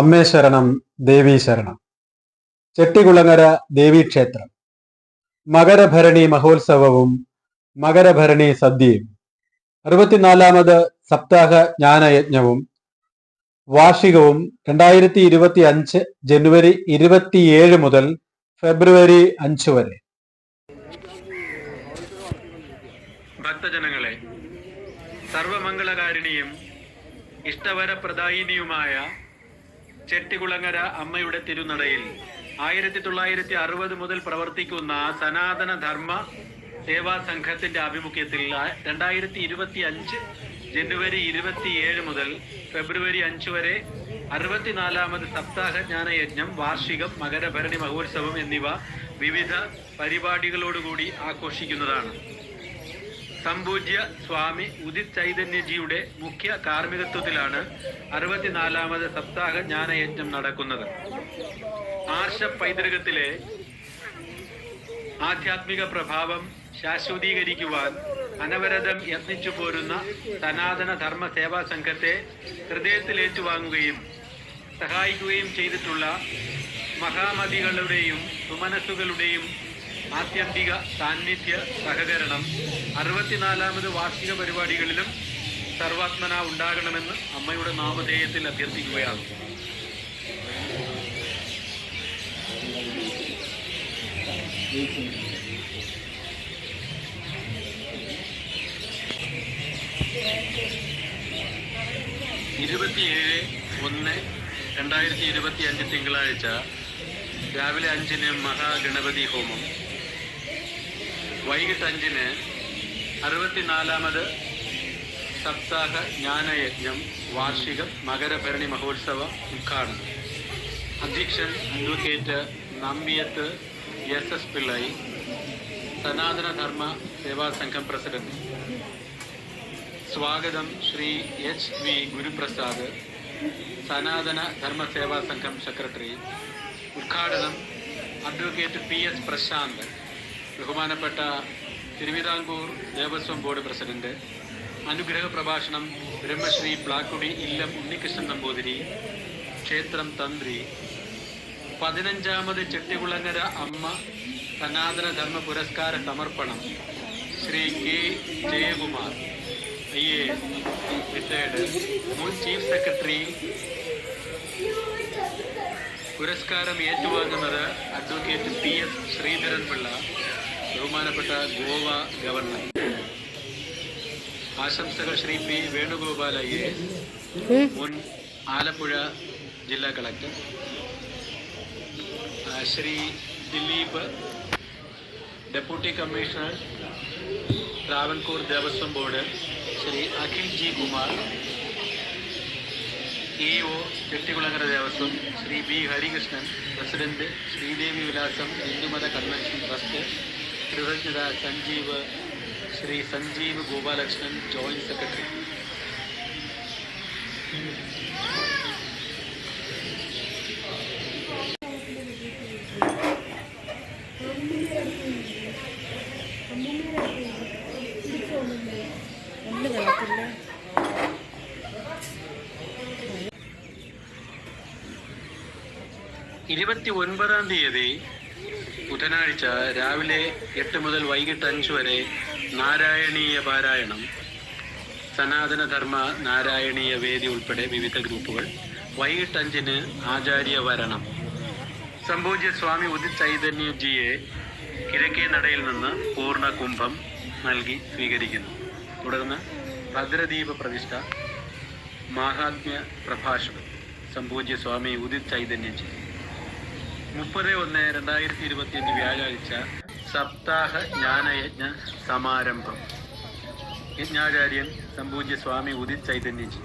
അമ്മേ ശരണം ദേവീ ശരണം. ചെട്ടികുളങ്ങര ദേവീക്ഷേത്രം മകരഭരണി മഹോത്സവവും മകരഭരണി സദ്യയും. അറുപത്തിനാലാമത് സപ്താഹ ജ്ഞാനയജ്ഞവും. വാർഷികവും രണ്ടായിരത്തി ഇരുപത്തി അഞ്ച് ജനുവരി ഇരുപത്തിയേഴ് മുതൽ ഫെബ്രുവരി അഞ്ച് വരെ. ഭക്തജനങ്ങളെ സർവമംഗളകാരിണിയും ഇഷ്ടവരപ്രദായിനിയുമായ ചെട്ടികുളങ്ങര അമ്മയുടെ തിരുനടയിൽ ആയിരത്തി തൊള്ളായിരത്തി അറുപത് മുതൽ പ്രവർത്തിക്കുന്ന സനാതന ധർമ്മ സേവാ സംഘത്തിന്റെ ആഭിമുഖ്യത്തിൽ രണ്ടായിരത്തി ഇരുപത്തി അഞ്ച് ജനുവരി ഇരുപത്തിയേഴ് മുതൽ ഫെബ്രുവരി അഞ്ച് വരെ അറുപത്തിനാലാമത് സപ്താഹ ജ്ഞാനയജ്ഞം വാർഷികം മകരഭരണി മഹോത്സവം എന്നിവ വിവിധ പരിപാടികളോടുകൂടി ആഘോഷിക്കുന്നതാണ്. സംപൂജ്യ സ്വാമി ഉദിത് ചൈതന്യജിയുടെ മുഖ്യ കാർമ്മികത്വത്തിലാണ് അറുപത്തിനാലാമത് സപ്താഹ ജ്ഞാനയജ്ഞം നടക്കുന്നത്. ആർഷ പൈതൃകത്തിലെ ആധ്യാത്മിക പ്രഭാവം ശാശ്വതീകരിക്കുവാൻ അനവരതം യത്നിച്ചു പോരുന്ന സനാതന ധർമ്മ സേവാ സംഘത്തെ ഹൃദയത്തിൽ ഏറ്റുവാങ്ങുകയും സഹായിക്കുകയും ചെയ്തിട്ടുള്ള മഹാമതികളുടെയും സുമനസ്സുകളുടെയും ആത്യന്തിക സാന്നിധ്യ സഹകരണം. അറുപത്തിനാലാമത് വാർഷിക പരിപാടികളിലും സർവാത്മന ഉണ്ടാകണമെന്ന് അമ്മയുടെ നാമധേയത്തിൽ അഭ്യർത്ഥിക്കുകയാണ്. ഇരുപത്തിയേഴ് ഒന്ന് രണ്ടായിരത്തി ഇരുപത്തി അഞ്ച് തിങ്കളാഴ്ച രാവിലെ അഞ്ചിന് മഹാഗണപതി ഹോമം. വൈകിട്ട് അഞ്ചിന് അറുപത്തിനാലാമത് സപ്താഹ ജ്ഞാനയജ്ഞം വാർഷിക മകരഭരണി മഹോത്സവം ഉദ്ഘാടനം. അധ്യക്ഷൻ advocate Nambiath S S Pillai Sanatanadharma Seva Sangham president. സ്വാഗതം ശ്രീ എച്ച് വി ഗുരുപ്രസാദ് സനാതന ധർമ്മ സേവാ സംഘം സെക്രട്ടറി. ഉദ്ഘാടനം അഡ്വക്കേറ്റ് പി എസ് പ്രശാന്ത്. ബഹുമാനപ്പെട്ട തിരുവിതാംകൂർ ദേവസ്വം ബോർഡ് പ്രസിഡന്റ് അനുഗ്രഹ പ്രഭാഷണം ബ്രഹ്മശ്രീ പ്ലാക്കുടി ഇല്ലം ഉണ്ണികൃഷ്ണൻ നമ്പൂതിരി ക്ഷേത്രം തന്ത്രി പതിനഞ്ചാമത് ചെട്ടികുളങ്ങര അമ്മ സനാതന ധർമ്മ പുരസ്കാര സമർപ്പണം Shri K Jayakumar I A retired മുൻ ചീഫ് സെക്രട്ടറി. പുരസ്കാരം ഏറ്റുവാങ്ങുന്നത് advocate P S Sreedharan Pillai ബഹുമാനപ്പെട്ട ഗോവ ഗവർണർ. ആശംസകൾ Shri P Venugopal I A മുൻ ആലപ്പുഴ ജില്ലാ collector. Shri Dileep deputy commissioner Travancore Devaswom board Shri Akhil G Kumar E O Chettikulangara Devaswom Shri B Harikrishnan president Sreedevi Vilasam Hindumatha convention trust കൃതജ്ഞത Sanjeev Shri Sanjeev Gopalakrishnan joint secretary ഇരുപത്തി ഒൻപതാം തീയതി ബുധനാഴ്ച രാവിലെ എട്ട് മുതൽ വൈകിട്ട് അഞ്ച് വരെ നാരായണീയ പാരായണം. സനാതനധർമ്മ നാരായണീയ വേദി ഉൾപ്പെടെ വിവിധ ഗ്രൂപ്പുകൾ. വൈകിട്ട് അഞ്ചിന് ആചാര്യ വരണം. സംഭൂജ്യ സ്വാമി ഉദിത് ചൈതന്യജിയെ കിഴക്കേ നടയിൽ നിന്ന് പൂർണ കുംഭം നൽകി സ്വീകരിക്കുന്നു. തുടർന്ന് ഭദ്രദീപ പ്രതിഷ്ഠ മഹാത്മ്യ പ്രഭാഷണം. സംഭൂജ്യ സ്വാമി ഉദിത് ചൈതന്യജി. മുപ്പത് ഒന്ന് രണ്ടായിരത്തി ഇരുപത്തിയഞ്ച് വ്യാഴാഴ്ച സപ്താഹ ജ്ഞാനയജ്ഞ സമാരംഭം. യജ്ഞാചാര്യൻ സംപൂജ്യ സ്വാമി ഉദിത് ചൈതന്യജി.